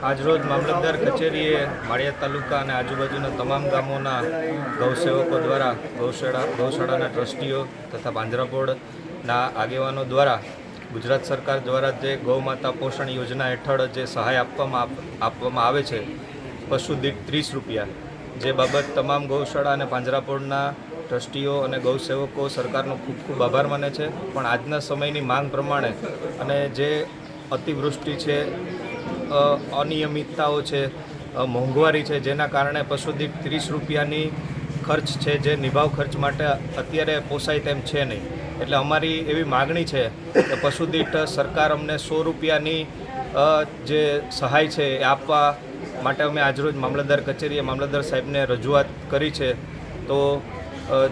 ગૌશાળાના રોજ મામલતદાર કચેરીએ માળિયા તાલુકા અને આજુબાજુના તમામ ગામોના ગૌસેવકો દ્વારા ગૌશાળા ગૌશાળાના ટ્રસ્ટીઓ તથા પાંજરાપોળના આગેવાનો દ્વારા ગુજરાત સરકાર દ્વારા જે ગૌમાતા પોષણ યોજના હેઠળ જે સહાય આપવામાં આપવામાં આવે છે, પશુ દીઠ ત્રીસ રૂપિયા, જે બાબત તમામ ગૌશાળા અને પાંજરાપોળના ટ્રસ્ટીઓ અને ગૌસેવકો સરકારનો ખૂબ ખૂબ આભાર માને છે. પણ આજના સમયની માંગ પ્રમાણે અને જે અતિવૃષ્ટિ છે અનિયમિતતાઓ છે મોંઘવારી છે, જેના કારણે પશુ દીઠ ત્રીસ રૂપિયાની ખર્ચ છે જે નિભાવ ખર્ચ માટે અત્યારે પોસાય તેમ છે નહીં. એટલે અમારી એવી માગણી છે કે પશુ દીઠ સરકાર અમને સો રૂપિયાની જે સહાય છે એ આપવા માટે અમે આજરોજ મામલતદાર કચેરીએ મામલતદાર સાહેબને રજૂઆત કરી છે. તો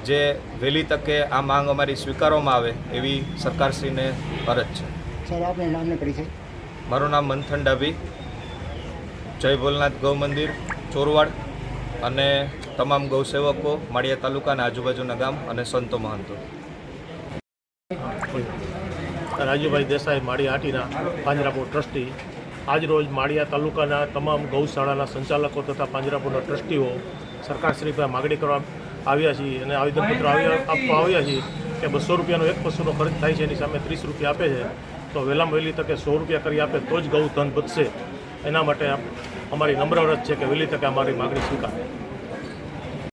જે વહેલી તકે આ માંગ અમારી સ્વીકારવામાં આવે એવી સરકારશ્રીને અરજ છે. સર આપનું નામ પરિચય? મારું નામ મંથન ડાભી જય ભોલનાથ ગૌ મંદિર ચોરવાડ અને તમામ ગૌસેવકો, માળિયા તાલુકાના આજુબાજુના ગામ અને સંતો મહંતો. રાજુભાઈ દેસાઈ, માળિયા હાટીના પાંજરાપુર ટ્રસ્ટી. આજરોજ માળિયા તાલુકાના તમામ ગૌશાળાના સંચાલકો તથા પાંજરાપુરના ટ્રસ્ટીઓ સરકારશ્રી માગણી કરવા આવ્યા છીએ અને આવેદનપત્ર આપવા આવ્યા છીએ કે બસો રૂપિયાનો એક પશુનો ખર્ચ થાય છે, એની સામે ત્રીસ રૂપિયા આપે છે. તો વહેલામાં વહેલી તકે સો રૂપિયા કરી આપે તો જ ગૌ ધન બચશે એના માટે અમારી નમ્ર અરજ છે કે વહેલી તકે અમારી માગણી સ્વીકારે